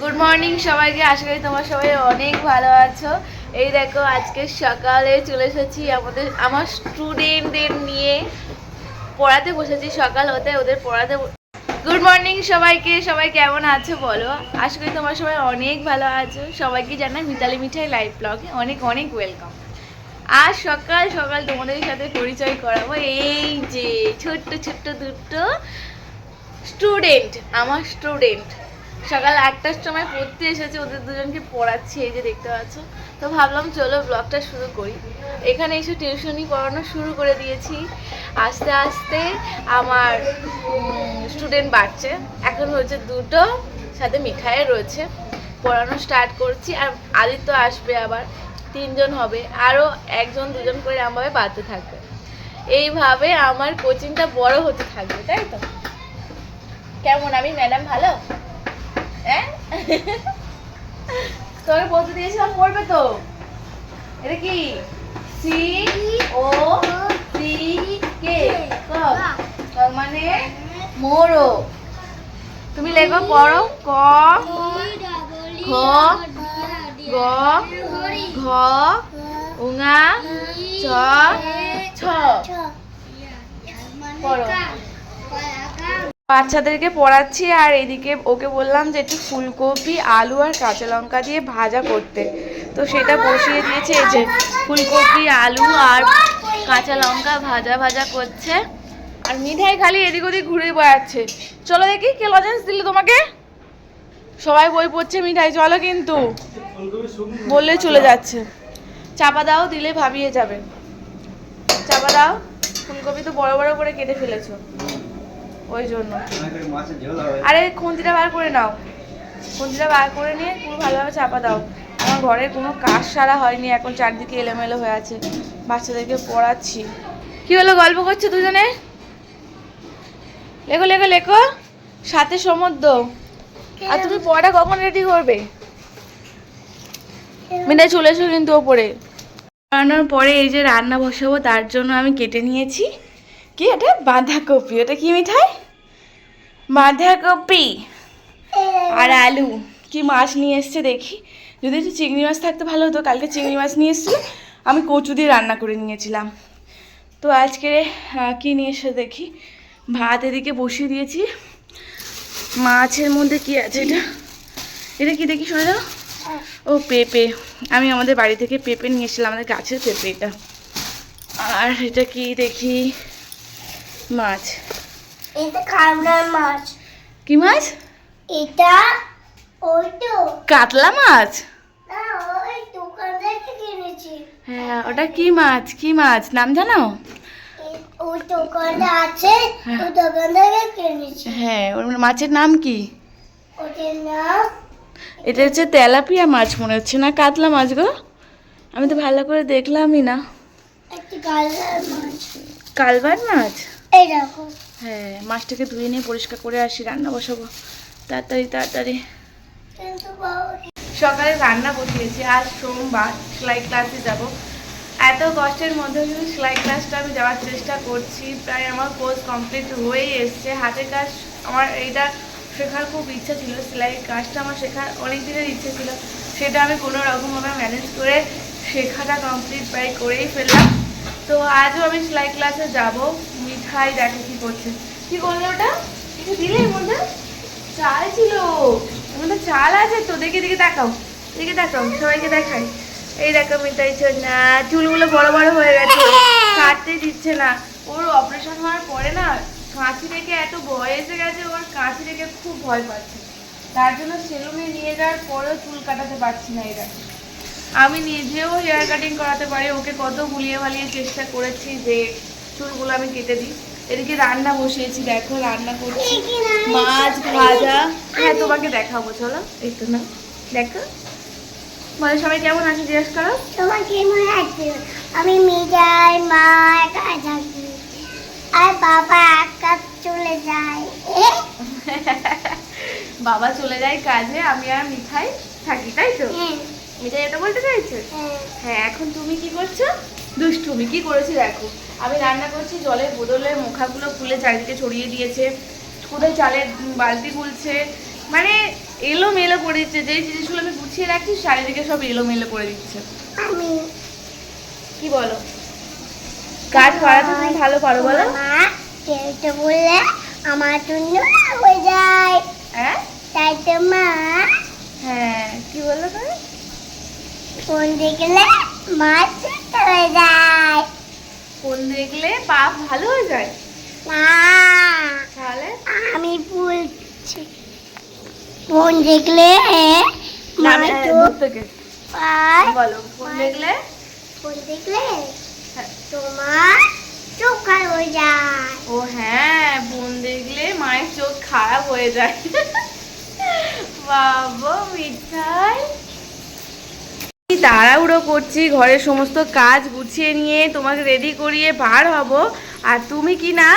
Good morning সবাইকে, আশা করি তোমার সবাই অনেক ভালো আছো। এই দেখো, আজকে সকালে চলে এসেছি আমাদের, আমার স্টুডেন্টদের নিয়ে পড়াতে বসেছি। সকাল হতে ওদের পড়াতে গুড মর্নিং সবাইকে, সবাই কেমন আছো বলো? আশা করি তোমার সবাই অনেক ভালো আছো। সবাইকে জানাই মিতালি মিঠাই লাইভ ব্লগে অনেক অনেক ওয়েলকাম আজ সকাল সকাল তোমাদের সাথে পরিচয় করাবো। এই যে ছোট্ট ছোট্ট দুটো স্টুডেন্ট আমার স্টুডেন্ট সকাল আটটার সময় পড়তে এসেছে, ওদের দুজনকে পড়াচ্ছি, এই যে দেখতে পাচ্ছ। তো ভাবলাম চলো ব্লগটা শুরু করি। এখানে এসে টিউশনি পড়ানো শুরু করে দিয়েছি। আস্তে আস্তে আমার স্টুডেন্ট বাড়ছে। এখন হচ্ছে দুটো, সাথে মিঠাই রয়েছে। পড়ানো স্টার্ট করছি আর আদিত্য আসবে আবার। তিনজন হবে আরও একজন, দুজন করে আমাকে বাড়তে থাকবে। এইভাবে আমার কোচিংটা বড় হতে থাকবে, তাই তো? কেমন? আমি ম্যাডাম ভালো? হ্যাঁ? তোকে বলতে দিয়েছিলাম পড়বে তো। এটা কি? C O C K? Cock মানে মোরো তুমি লেখো পড়ো ক খ গ ঘ উঙা চ ছ। পড়ো। বাচ্চাদেরকে পড়াচ্ছি আর এদিকে ওকে বললাম যে একটু ফুলকপি, আলু আর কাঁচা লঙ্কা দিয়ে ভাজা করতে। তো সেটা বসিয়ে দিয়েছে এই যে ফুলকপি, আলু আর কাঁচা লঙ্কা ভাজা ভাজা করছে। আর মিঠাই খালি এদিক ওদিক ঘুরে বেড়াচ্ছে। চলো দেখি কে লজেন্স দিল তোমাকে? সবাই বই পড়ছে মিঠাই, চলো কিন্তু। বললে চলে যাচ্ছে। চাপা দাও, দিলে ভাবিয়ে যাবে। চাপা দাও, ফুলকপি তো বড় বড় করে কেটে ফেলেছো। ওই জন্য। আরে খুন্তিটা বার করে নাও। খুন্তিটা বার করে নিয়ে পুরো ভালোভাবে চাপা দাও। আমার ঘরে কোনো কাজ সারা হয়নি এখন চারদিকে এলোমেলো হয়ে আছে। বাচ্চাদেরকে পড়াচ্ছি। কি হলো গল্প করছ দুজনে? লেখো লেখো লেখো। সাথে সমুদ্র আর তুমি পড়া কখন রেডি করবে? মিঠাই চলে এসো কিন্তু ওপরে। বানানোর পরে এই যে রান্না বসাবো তার জন্য আমি কেটে নিয়েছি। কি এটা? বাঁধাকপি। ওটা কি মিঠাই? বাঁধাকপি। আর আলু। কি মাছ নিয়ে এসছে দেখি। যদি একটু চিংড়ি মাছ থাকতে ভালো হতো, কালকে চিংড়ি মাছ নিয়ে এসেছিল। আমি কচু দিয়ে রান্না করে নিয়েছিলাম। তো আজকে কি নিয়ে এসে দেখি? ভাত এদিকে বসিয়ে দিয়েছি। মাছের মধ্যে কি আছে এটা? এটা কি দেখি শোনা যাও ও, পেঁপে। আমি আমাদের বাড়ি থেকে পেঁপে নিয়ে আমাদের গাছের পেঁপে এটা আর এটা কি দেখি? মাছ। এটা খামড়ার মাছ। কি মাছ? এটা ওই তো কাতলা মাছ হ্যাঁ ওটা কি মাছ? কি মাছ? নাম জানো? ওই দোকানে আছে হ্যাঁ। ওই দোকান থেকে কিনেছি। হ্যাঁ ওর মাছের নাম কি? ওটার নাম এটা হচ্ছে তেলাপিয়া মাছ মনে হচ্ছে না কাতলা মাছ গো। আমি তো ভালো করে দেখলামই না। মাছ। কালবার মাছ? হ্যাঁ মাছটাকে ধুয়ে নিয়ে পরিষ্কার করে আসি রান্না বসাবো। তাড়াতাড়ি তাড়াতাড়ি। সকালে রান্না বসিয়েছি আজ সোমবার সেলাই ক্লাসে যাব। এত কষ্টের মধ্যে কিন্তু সেলাই ক্লাসটা আমি যাওয়ার চেষ্টা করছি প্রায় আমার কোর্স কমপ্লিট হয়েই এসছে। হাতের কাজ আমার এইটা শেখার খুব ইচ্ছা ছিল সেলাই কাজটা আমার শেখার অনেক দিনের ইচ্ছে ছিল। সেটা আমি কোনো রকমভাবে ম্যানেজ করে শেখাটা কমপ্লিট প্রায় করেই ফেললাম। তো আজও আমি সেলাই ক্লাসে যাব। মিঠাই দেখো কি করছে। কি করল ওটা? কিছু দিলে মধ্যে? চাল ছিল। মধ্যে চাল আছে তো, দেখে দেখে দেখাও। দেখে দেখাও, সবাইকে দেখাই। এই দেখো মিঠাই না চুলগুলো বড় বড় হয়ে গেছে। কাটতে দিচ্ছে না। ওর অপারেশন হওয়ার পরে না কাঁচি রেখে এত ভয় এসে গেছে, ওর কাঁচি রেখে খুব ভয় পাচ্ছে। তার জন্য সেলুনে নিয়ে যাওয়ার পরেও চুল কাটাতে পারছি না এরা। আমি নিজেও হেয়ার কাটিং করাতে পারি, ওকে কত গুলিয়ে ভালিয়ে চেষ্টা করেছি যে চুলগুলো আমি কেটে দিই। এদিকে রান্না বসিয়েছি দেখো রান্না করছি। মাছ ভাজা। হ্যাঁ তোমাকে দেখাবো চলো। একটু না। দেখো। বলে সবাই কেমন আছে জিজ্ঞেস করো? তোমার কেমন আছে? আমি মিজাই মা একা থাকি। আর বাবা একা চলে যায়। বাবা চলে যায় কাজে আমি আর মিঠাই থাকি তাই তো? হ্যাঁ, মিঠাই এটা বলতে চাইছো? হ্যাঁ। হ্যাঁ এখন তুমি কি করছ? দুষ্টুমি কি করেছি দেখো। আমি রান্না করছি জলের বোতলে মুখাগুলো খুলে চারিদিকে ছড়িয়ে দিয়েছে। কোথায় চালের বালতি খুলছে মানে এলো মেলো করে দিচ্ছে। যেই জিনিসগুলো আমি গুছিয়ে রাখছি চারিদিকে সব এলো মেলো করে দিচ্ছে। কি বলো? কাজ করাতে তুমি ভালো পারো বলো? মা কেউতে বললে আমার জন্য হয়ে যায়। হ্যাঁ? তাই তো মা। হ্যাঁ কি বলল তুমি? দেখলে মাছ হয়ে যায়। ফোন দেখলে পা ভালো হয়ে যায়? তাহলে? আমি বলছি ফোন দেখলে বলো ফোন দেখলে? ফোন দেখলে হ্যাঁ। তোমার চোখ খারাপ হয়ে যায়। ও হ্যাঁ বোন দেখলে মায়ের চোখ খারাপ হয়ে যায়। বাবা মিঠাই। তাড়াহুড়ো করছি, ঘরের সমস্ত কাজ গুছিয়ে নিয়ে তোমাকে রেডি করিয়ে বার হব। আর তুমি কি না,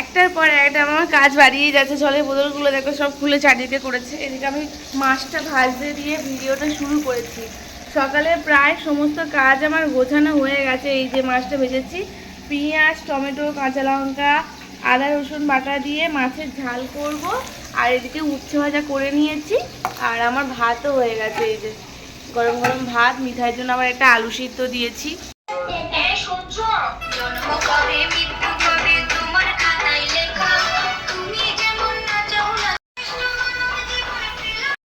একটার পর একটা আমার কাজ বাড়িয়ে যাচ্ছে। জলের বোতলগুলো দেখো, সব খুলে চারদিকে করেছে। এদিকে আমি মাছটা ভাজতে দিয়ে ভিডিওটা শুরু করেছি। সকালে প্রায় সমস্ত কাজ আমার গোছানো হয়ে গেছে। এই যে মাছটা ভেজেছি, পেঁয়াজ, টমেটো, কাঁচা লঙ্কা, আদা, রসুন বাটা দিয়ে মাছের ঝাল করব। আর এদিকে উচ্ছে ভাজা করে নিয়েছি। আর আমার ভাতও হয়ে গেছে এই যে। গরম গরম ভাত মিঠাইয়ের জন্য আবার একটা আলু সিদ্ধ দিয়েছি।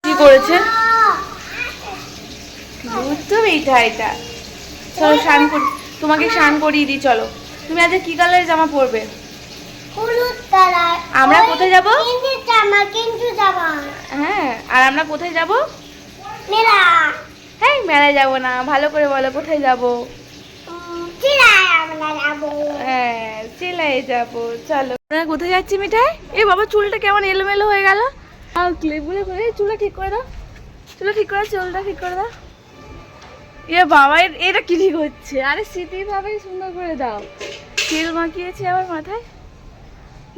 কি করেছে? মিঠাইটা। চলো স্নান করি। তোমাকে স্নান করিয়ে দিই চলো। তুমি আজকে কি কালারের জামা পরবে? আমরা কোথায় যাব? হ্যাঁ আর আমরা কোথায় যাব? মেলা। হ্যাঁ মেলায় যাব না ভালো করে বলো কোথায় যাব? উম, চিলায় যাব হ্যাঁ চলো। আমরা কোথায় যাচ্ছি মিঠাই? এই বাবা চুলটা কেমন এলোমেলো হয়ে গেল? আর ক্লিপগুলো করে চুলটা ঠিক করে দাও। চুলটা ঠিক করে চুলটা ঠিক করে দাও। এ বাবা এটা কি ঠিক হচ্ছে? আরে স্মৃতিভাবে সুন্দর করে দাও। তেল মাখিয়েছি আবার মাথায়।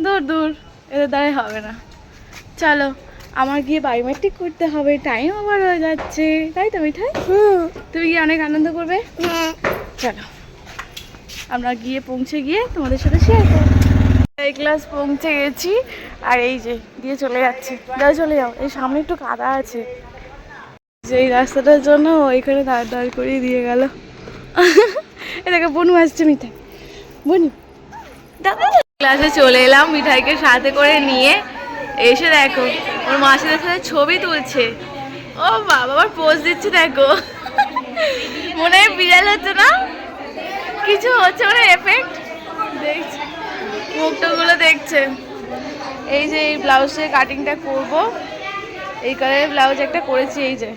দূর দূর এটা দ্বারাই হবে না। চলো। আমার গিয়ে বায়োমেট্রিক করতে হবে টাইম আবার হয়ে যাচ্ছে। তাই তো মিঠাই? তুমি গিয়ে অনেক আনন্দ করবে? হ্যাঁ। চলো। আমরা গিয়ে পৌঁছে গিয়ে তোমাদের সাথে শেয়ার করব। এই ক্লাস পৌঁছে গেছি আর এই যে দিয়ে চলে যাচ্ছে। যাও চলে যাও। এই সামনে একটু কাদা আছে। যে এই রাস্তাটার জন্য ওইখানে দাঁড় দাঁড় করিয়ে দিয়ে গেল। এ এটাকে বনু আসছে মিঠাই। বনু। ক্লাসে চলে এলাম মিঠাইকে সাথে করে নিয়ে এসে দেখো। ওর মাসিদের সাথে সাথে ছবি তুলছে। ও বাবা, আবার পোজ দিচ্ছে দেখো। মনে হয় বিড়াল হচ্ছে না? কিছু হচ্ছে মানে এফেক্ট দেখছি। মুখটাগুলো দেখছে। এই যে এই ব্লাউজের কাটিংটা করব। এই কালারের ব্লাউজ একটা করেছি, এই যে।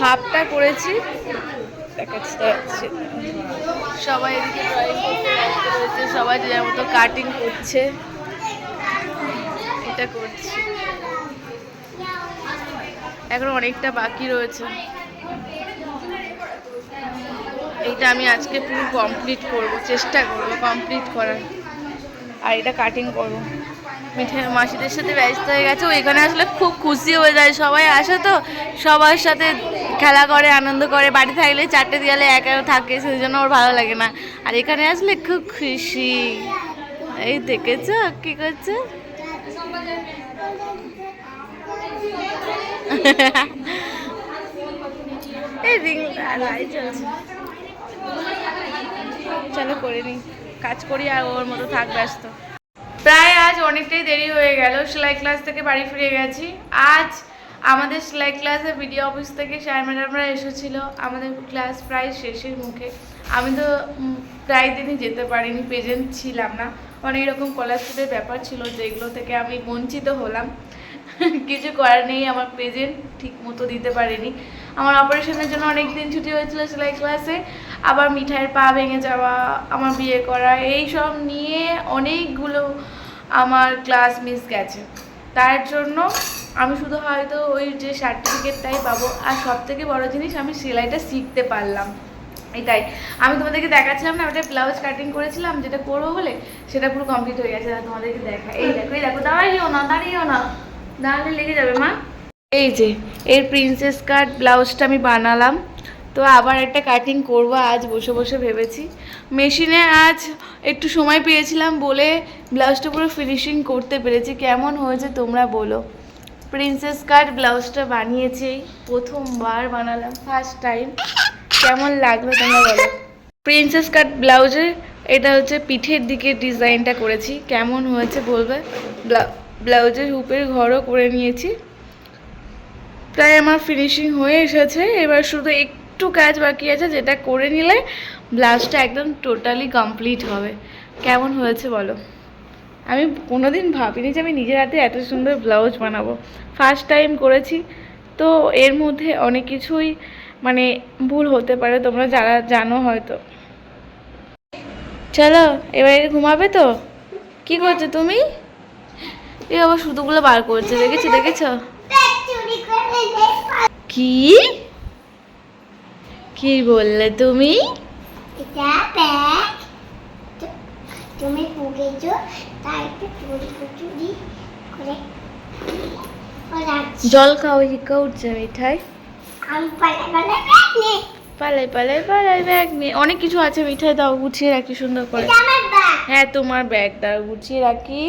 হাফটা করেছি। সবাই এদিকে ড্রয়িং করতে সবাই যে মতো কাটিং করছে। এটা করছি। এখন অনেকটা বাকি রয়েছে। এইটা আমি আজকে পুরো কমপ্লিট করব, চেষ্টা করব কমপ্লিট করার। আর এটা কাটিং করব। মিঠাই মাসিদের সাথে ব্যস্ত হয়ে গেছে এখানে আসলে খুব খুশি হয়ে যায়। সবাই আসে তো, সবার সাথে খেলা করে, আনন্দ করে। বাড়ি থাকলে চারটে দেয়ালে একা থাকে সেই জন্য ওর ভালো লাগে না। আর এখানে আসলে খুব খুশি। এই দেখেছ কি করছে? এই রিং লাই চলো করে নিই কাজ করি আর ওর মতো থাক ব্যস্ত। প্রায় আজ অনেকটাই দেরি হয়ে গেল, সেলাই ক্লাস থেকে বাড়ি ফিরে গেছি। আজ আমাদের সেলাই ক্লাসে ভিডিও অফিস থেকে স্যার ম্যাডামরা এসেছিল। আমাদের ক্লাস প্রায় শেষের মুখে। আমি তো প্রায় দিনই যেতে পারিনি প্রেজেন্ট ছিলাম না। অনেক রকম স্কলারশিপের ব্যাপার ছিল যেগুলো থেকে আমি বঞ্চিত হলাম। কিছু করার নেই, আমার প্রেজেন্ট ঠিক মতো দিতে পারিনি। আমার অপারেশনের জন্য অনেক দিন ছুটি হয়েছিল সেলাই ক্লাসে আবার মিঠাইয়ের পা ভেঙে যাওয়া, আমার বিয়ে করা, এই সব নিয়ে অনেকগুলো আমার ক্লাস মিস গেছে। তার জন্য আমি শুধু হয়তো ওই যে সার্টিফিকেটটাই পাবো। আর সব থেকে বড় জিনিস, আমি সেলাইটা শিখতে পারলাম। এটাই। আমি তোমাদেরকে দেখাচ্ছিলাম না ওটা ব্লাউজ কাটিং করেছিলাম, যেটা করব বলে, সেটা পুরো কমপ্লিট হয়ে গেছে তোমাদেরকে দেখা এই দেখো এই দেখো দাঁড়িয়েও না দাঁড়িয়েও না। দাঁড়ালে লেগে যাবে, মা। এই যে, এর প্রিন্সেস কাট ব্লাউজটা আমি বানালাম। তো আবার একটা কাটিং করব, আজ বসে বসে ভেবেছি। মেশিনে আজ একটু সময় পেয়েছিলাম বলে ব্লাউজটা পুরো ফিনিশিং করতে পেরেছি। কেমন হয়েছে তোমরা বলো। প্রিন্সেস কাট ব্লাউজটা বানিয়েছি, প্রথমবার বানালাম ফার্স্ট টাইম কেমন লাগল তোমরা বলো? প্রিন্সেস কাট ব্লাউজের এটা হচ্ছে পিঠের দিকে ডিজাইনটা করেছি। কেমন হয়েছে বলবে? ব্লা- ব্লাউজের হুপের ঘরও করে নিয়েছি। প্রায় আমার ফিনিশিং হয়ে এসেছে। এবার শুধু একটু কাজ বাকি আছে, যেটা করে নিলে ব্লাউজটা একদম টোটালি কমপ্লিট হবে। কেমন হয়েছে বলো? আমি কোনোদিন ভাবিনি যে আমি নিজের হাতে এত সুন্দর ব্লাউজ বানাবো। ফার্স্ট টাইম করেছি। তো এর মধ্যে অনেক কিছুই মানে ভুল হতে পারে তোমরা যারা জানো হয়তো। চলো এবারে ঘুমাবে তো? কি করছ তুমি? এ আবার সুতোগুলো বার করছে দেখেছ দেখেছ? কি? কি বললে তুমি? তাই চুরি করে। জল খাও হিকা উঠছে মিঠাই। পালাই পালাই পালাই। ব্যাগ নিয়ে অনেক কিছু আছে মিঠাই দাও গুছিয়ে রাখি সুন্দর করে। হ্যাঁ তোমার ব্যাগ দাও গুছিয়ে রাখি।